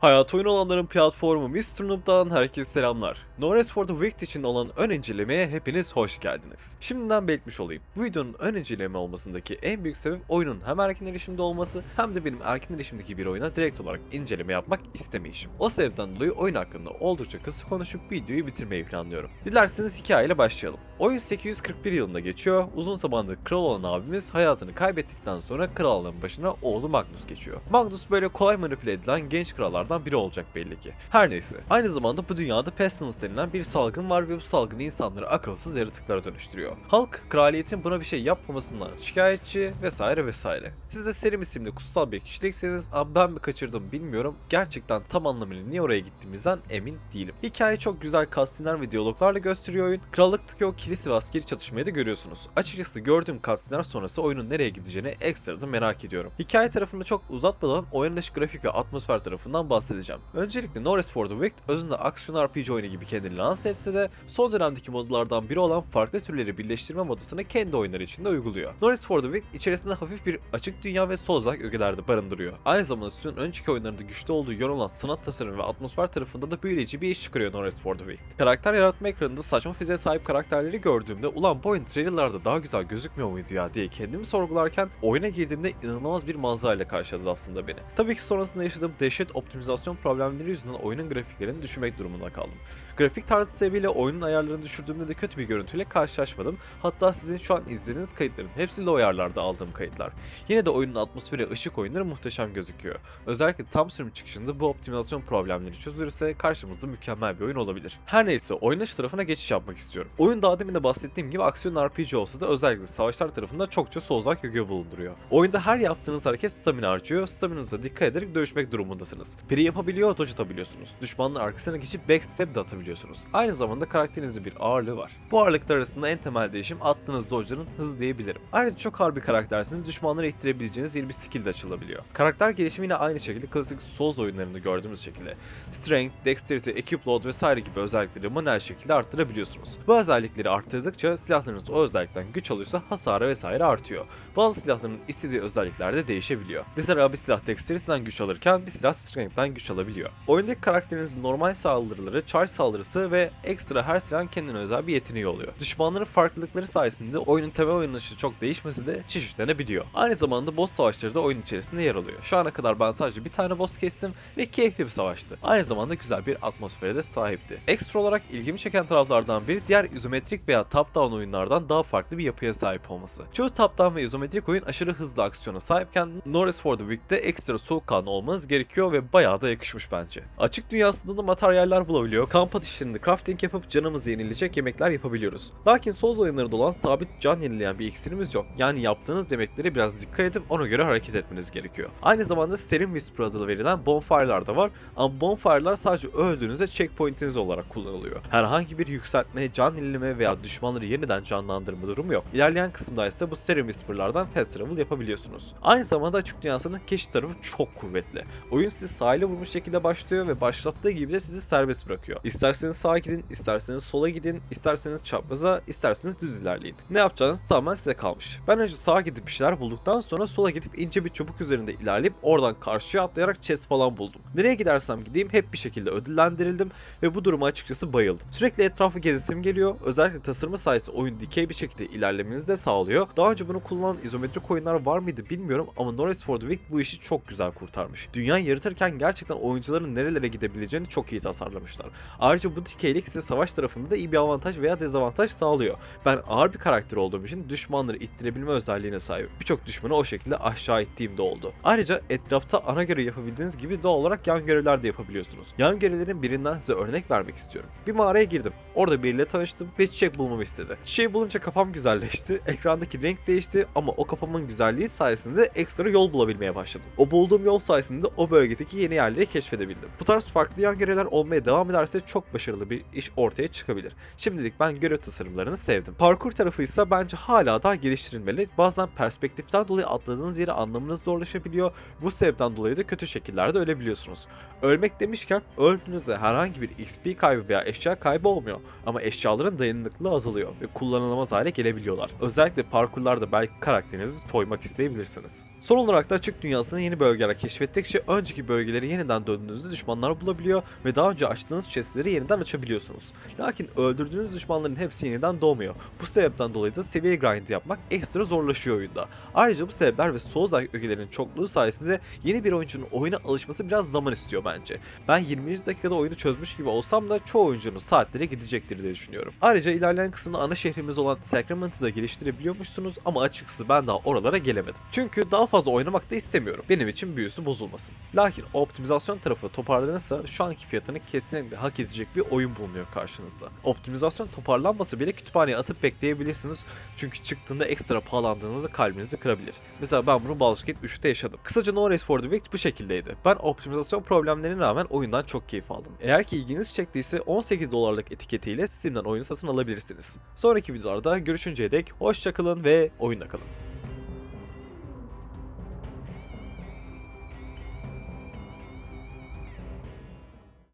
Hayat oyun olanların platformu Mr. Noob'dan herkese selamlar. No Rest for the Wicked için olan ön incelemeye hepiniz hoş geldiniz. Şimdiden belirtmiş olayım. Bu videonun ön inceleme olmasındaki en büyük sebep oyunun hem erken erişimde olması hem de benim erken erişimdeki bir oyuna direkt olarak inceleme yapmak istemeyişim. O sebepten dolayı oyun hakkında oldukça kısa konuşup videoyu bitirmeyi planlıyorum. Dilerseniz hikayeyle başlayalım. Oyun 841 yılında geçiyor. Uzun zamandır kral olan abimiz hayatını kaybettikten sonra krallığın başına oğlu Magnus geçiyor. Magnus böyle kolay manipüle edilen genç krallardan biri olacak belli ki. Her neyse. Aynı zamanda bu dünyada pestilence denilen bir salgın var ve bu salgın insanları akılsız yaratıklara dönüştürüyor. Halk kraliyetin buna bir şey yapmamasından şikayetçi vesaire vesaire. Siz de Selim isimli kutsal bir kişilikseniz ama ben mi kaçırdım bilmiyorum. Gerçekten tam anlamıyla niye oraya gittiğimizden emin değilim. Hikaye çok güzel cutscene'ler ve diyaloglarla gösteriyor oyun. Krallıktaki o kilise ve askeri çatışmayı da görüyorsunuz. Açıkçası gördüğüm cutsceneler sonrası oyunun nereye gideceğini ekstradan merak ediyorum. Hikaye tarafını çok uzatmadan oynanış grafik ve atmosfer tarafından bahsedeceğim. Öncelikle No Rest for the Wicked özünde aksiyon RPG oyunu gibi kendini lanse etse de son dönemdeki modlardan biri olan farklı türleri birleştirme modasını kendi oyunları içinde uyguluyor. No Rest for the Wicked içerisinde hafif bir açık dünya ve Souls-like ögelerde barındırıyor. Aynı zamanda Su'nun önceki oyunlarında güçlü olduğu yön olan sanat tasarımı ve atmosfer tarafında da büyüleyici bir iş çıkarıyor No Rest for the Wicked. Karakter yaratma ekranında saçma fiziğe sahip karakterleri gördüğümde ulan bu oyun trailerlarda daha güzel gözükmüyor muydu ya diye kendimi sorgularken oyuna girdiğimde inanılmaz bir manzarayla karşıladı aslında beni. Tabii ki sonrasında yaşadığım dehşet optimizasyon problemleri yüzünden oyunun grafiklerini düşürmek durumunda kaldım. Grafik tarzı sebebiyle oyunun ayarlarını düşürdüğümde de kötü bir görüntüyle karşılaşmadım. Hatta sizin şu an izlediğiniz kayıtların hepsi low ayarlarda aldığım kayıtlar. Yine de oyunun atmosferi ışık oyunları muhteşem gözüküyor. Özellikle tam sürüm çıkışında bu optimizasyon problemleri çözülürse karşımızda mükemmel bir oyun olabilir. Her neyse oynanış tarafına geçiş yapmak istiyorum. Oyun daha de bahsettiğim gibi aksiyon RPG olsa da özellikle savaşlar tarafında çokça Souls-like öge bulunduruyor. Oyunda her yaptığınız hareket stamina harcıyor, staminanıza dikkat ederek dövüşmek durumundasınız. Piri yapabiliyor, dodge atabiliyorsunuz. Düşmanın arkasına geçip backstep de atabiliyorsunuz. Aynı zamanda karakterinizin bir ağırlığı var. Bu ağırlıklar arasında en temel değişim attığınız dodge'ların hızı diyebilirim. Ayrıca çok ağır bir karaktersiniz, düşmanları ittirebileceğiniz yeni bir skill de açılabiliyor. Karakter gelişimi yine aynı şekilde klasik Souls oyunlarında gördüğümüz şekilde. Strength, Dexterity, Equip Load vesaire gibi özellikleri manuel şekilde arttırabiliyorsunuz. Bu özellikleri arttırdıkça silahlarınız o özellikten güç alıyorsa hasarı vesaire artıyor. Bazı silahların istediği özellikler de değişebiliyor. Mesela bir silah Dexterity'den güç alırken bir silah Strength'ten güç alabiliyor. Oyundaki karakterinizin normal saldırıları, charge saldırısı ve ekstra her silahın kendine özel bir yeteneği oluyor. Düşmanların farklılıkları sayesinde oyunun temel oynanışı çok değişmesi de çeşitlenebiliyor. Aynı zamanda boss savaşları da oyun içerisinde yer alıyor. Şu ana kadar ben sadece bir tane boss kestim ve keyifli bir savaştı. Aynı zamanda güzel bir atmosfere de sahipti. Ekstra olarak ilgimi çeken taraflardan biri diğer izometrik veya top-down oyunlardan daha farklı bir yapıya sahip olması. Çoğu top-down ve izometrik oyun aşırı hızlı aksiyona sahipken No Rest for the Wick'te ekstra soğukkanlı olmanız gerekiyor ve bayağı da yakışmış bence. Açık dünyasında da materyaller bulabiliyor, kamp ateşlerinde crafting yapıp canımızı yenilecek yemekler yapabiliyoruz. Lakin Souls oyunlarında olan sabit can yenileyen bir iksirimiz yok. Yani yaptığınız yemeklere biraz dikkat edip ona göre hareket etmeniz gerekiyor. Aynı zamanda Serum Whisper adıyla verilen bonfire'lar da var ama bonfire'lar sadece öldüğünüzde checkpoint'iniz olarak kullanılıyor. Herhangi bir yükseltme, can yenileme veya düşmanları yeniden canlandırma durumu yok. İlerleyen kısımda ise bu Serum Whisper'lardan fast travel yapabiliyorsunuz. Aynı zamanda açık dünyasının keşif tarafı çok kuvvetli. Oyun sizi sahile vurmuş şekilde başlıyor ve başlattığı gibi de sizi serbest bırakıyor. İsterseniz sağa gidin, isterseniz sola gidin, isterseniz çapraza, isterseniz düz ilerleyin. Ne yapacağınız tamamen size kalmış. Ben önce sağa gidip bir şeyler bulduktan sonra sola gidip ince bir çubuk üzerinde ilerleyip oradan karşıya atlayarak chest falan buldum. Nereye gidersem gideyim hep bir şekilde ödüllendirildim ve bu duruma açıkçası bayıldım. Sürekli etrafı gezesim geliyor. Özellikle tasarımı sayesinde oyun dikey bir şekilde ilerlemenizi de sağlıyor. Daha önce bunu kullanan izometrik oyunlar var mıydı bilmiyorum ama No Rest for the Wicked bu işi çok güzel kurtarmış. Dünyayı yaratırken gerçekten oyuncuların nerelere gidebileceğini çok iyi tasarlamışlar. Ayrıca bu dikeylik size savaş tarafında da iyi bir avantaj veya dezavantaj sağlıyor. Ben ağır bir karakter olduğum için düşmanları ittirebilme özelliğine sahip. Birçok düşmanı o şekilde aşağı ittiğim de oldu. Ayrıca etrafta ana görev yapabildiğiniz gibi doğal olarak yan görevler de yapabiliyorsunuz. Yan görevlerin birinden size örnek vermek istiyorum. Bir mağaraya girdim. Orada biriyle tanıştım ve bulmamı istedi. Çiçeği bulunca kafam güzelleşti. Ekrandaki renk değişti ama o kafamın güzelliği sayesinde ekstra yol bulabilmeye başladım. O bulduğum yol sayesinde o bölgedeki yeni yerleri keşfedebildim. Bu tarz farklı yan görevler olmaya devam ederse çok başarılı bir iş ortaya çıkabilir. Şimdilik ben görev tasarımlarını sevdim. Parkur tarafı ise bence hala daha geliştirilmeli. Bazen perspektiften dolayı atladığınız yeri anlamanız zorlaşabiliyor. Bu sebepten dolayı da kötü şekillerde ölebiliyorsunuz. Ölmek demişken öldüğünüzde herhangi bir XP kaybı veya eşya kaybı olmuyor. Ama eşyaların dayanıklılığı azalıyor ve kullanılamaz hale gelebiliyorlar. Özellikle parkurlarda belki karakterinizi soymak isteyebilirsiniz. Son olarak da açık dünyasında yeni bölgeler keşfettikçe önceki bölgeleri yeniden döndüğünüzde düşmanlar bulabiliyor ve daha önce açtığınız chestleri yeniden açabiliyorsunuz. Lakin öldürdüğünüz düşmanların hepsi yeniden doğmuyor. Bu sebepten dolayı da seviye grind yapmak ekstra zorlaşıyor oyunda. Ayrıca bu sebepler ve Souls ögelerinin çokluğu sayesinde yeni bir oyuncunun oyuna alışması biraz zaman istiyor bence. Ben 20. dakikada oyunu çözmüş gibi olsam da çoğu oyuncunun saatlere gidecektir diye düşünüyorum. Ayrıca ilerleyen kısımda ana şehrimiz olan Sacrament'ı da geliştirebiliyormuşsunuz ama açıkçası ben daha oralara gelemedim. Çünkü daha fazla oynamak da istemiyorum. Benim için büyüsü bozulmasın. Lakin optimizasyon tarafı toparlanırsa şu anki fiyatını kesinlikle hak edecek bir oyun bulunuyor karşınızda. Optimizasyon toparlanmasa bile kütüphaneye atıp bekleyebilirsiniz. Çünkü çıktığında ekstra pahalandığınızda kalbinizi kırabilir. Mesela ben bunu Baldur's Gate 3'te yaşadım. Kısaca No Race for the Wicked bu şekildeydi. Ben optimizasyon problemlerine rağmen oyundan çok keyif aldım. Eğer ki ilginiz çektiyse 18 dolarlık etiketiyle Steam'den oyunu satın alabilirsiniz. Sonraki videolarda görüşünceye dek hoşçakalın ve oyunda kalın.